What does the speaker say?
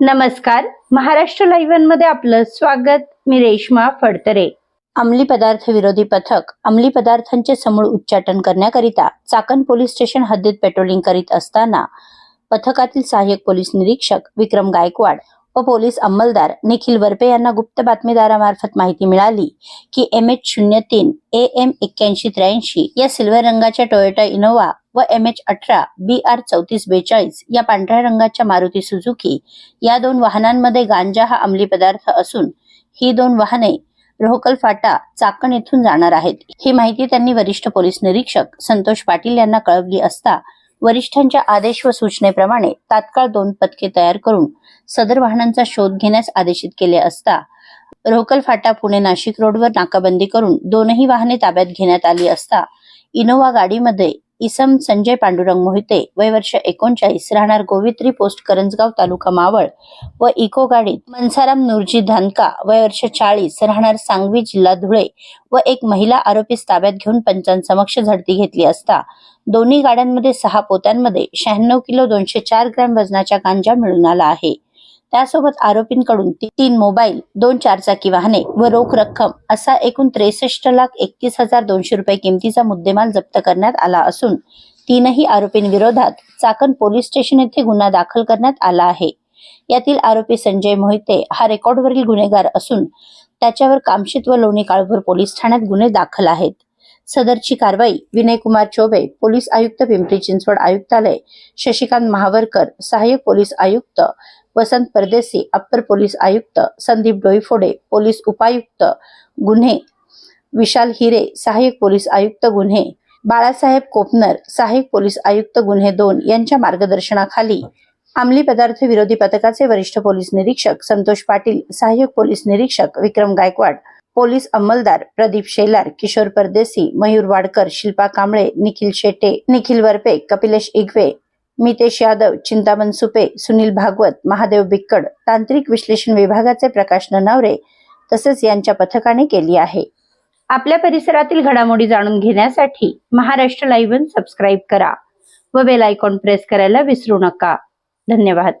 नमस्कार. महाराष्ट्र लाईव्हमध्ये आपलं स्वागत. मी रेश्मा फडतरे. अंमली पदार्थ विरोधी पथक अंमली पदार्थांचे समूळ उच्चाटन करण्याकरिता चाकण पोलीस स्टेशन हद्दीत पेट्रोलिंग करीत असताना पथकातील सहाय्यक पोलीस निरीक्षक विक्रम गायकवाड व पोलीस अंमलदार निखिल वरपे यांना गुप्त बातमीदारामार्फत माहिती मिळाली की एम एच शून्य तीन ए एम एक्क्याऐंशी त्र्याऐंशी या सिल्वर रंगाच्या टोयोटा इनोवा व एम एच अठरा बी आर चौतीस बेचाळीस या पांढऱ्या रंगाच्या मारुती सुझुकी या दोन वाहनांमध्ये गांजा हा अंमली पदार्थ असून ही दोन वाहने रोहकल फाटा चाकण येथून जाणार आहेत. ही माहिती त्यांनी वरिष्ठ पोलीस निरीक्षक संतोष पाटील यांना कळवली असता वरिष्ठांच्या आदेश व सूचनेप्रमाणे तात्काळ दोन पथके तयार करून सदर वाहनांचा शोध घेण्यास आदेशित केले असता रोहकल फाटा पुणे नाशिक रोडवर नाकाबंदी करून दोनही वाहने ताब्यात घेण्यात आली असता इनोवा गाडीमध्ये इसम संजय पांडुरंग मोहिते वय वर्ष एकोणचाळीस राहणार गोवित्री पोस्ट करंजगाव तालुका मावळ व इको गाडीत मनसाराम नूरजी धानका वय वर्ष चाळीस राहणार सांगवी जिल्हा धुळे व एक महिला आरोपीस ताब्यात घेऊन पंचांसमक्ष झडती घेतली असता. दोन्ही गाड्यांमध्ये सहा पोत्यांमध्ये शहाण्णव किलो दोनशे चार ग्रॅम वजनाच्या गांजा मिळून आला आहे. त्यासोबत आरोपींकडून तीन मोबाईल दोन चारचाकी वाहने व रोख रक्कम असा एकूण त्रेसष्ट लाख एकतीस हजार दोनशे रुपये किमतीचा मुद्देमाल जप्त करण्यात आला असून तीनही आरोपींविरोधात चाकण पोलीस स्टेशन येथे गुन्हा दाखल करण्यात आला आहे. यातील आरोपी संजय मोहिते हा रेकॉर्डवरील गुन्हेगार असून त्याच्यावर कामशीत व लोणी काळभोर पोलीस ठाण्यात गुन्हे दाखल आहेत. सदरची कारवाई विनयकुमार चोबे पोलीस आयुक्त पिंपरी चिंचवड आयुक्तालय शशिकांत महावरकर सहाय्यक पोलीस आयुक्त वसंत परदेसी अप्पर पोलीस आयुक्त संदीप डोईफोडे पोलीस उपायुक्त गुन्हे विशाल हिरे सहाय्यक पोलीस आयुक्त गुन्हे बाळासाहेब कोपनर सहाय्यक पोलीस आयुक्त गुन्हे दोन यांच्या मार्गदर्शनाखाली अंमली पदार्थ विरोधी पथकाचे वरिष्ठ पोलीस निरीक्षक संतोष पाटील सहाय्यक पोलीस निरीक्षक विक्रम गायकवाड पोलीस अंमलदार प्रदीप शेलार किशोर परदेसी मयूर वाडकर शिल्पा कांबळे निखिल शेटे निखिल वरपे कपिलेश इगवे मितेश यादव चिंतामन सुपे सुनील भागवत महादेव बिक्कड तांत्रिक विश्लेषण विभागाचे प्रकाश ननावरे तसेच यांच्या पथकाने केली आहे. आपल्या परिसरातील घडामोडी जाणून घेण्यासाठी महाराष्ट्र लाईव्ह सबस्क्राईब करा व बेल आयकॉन प्रेस करायला विसरू नका. धन्यवाद.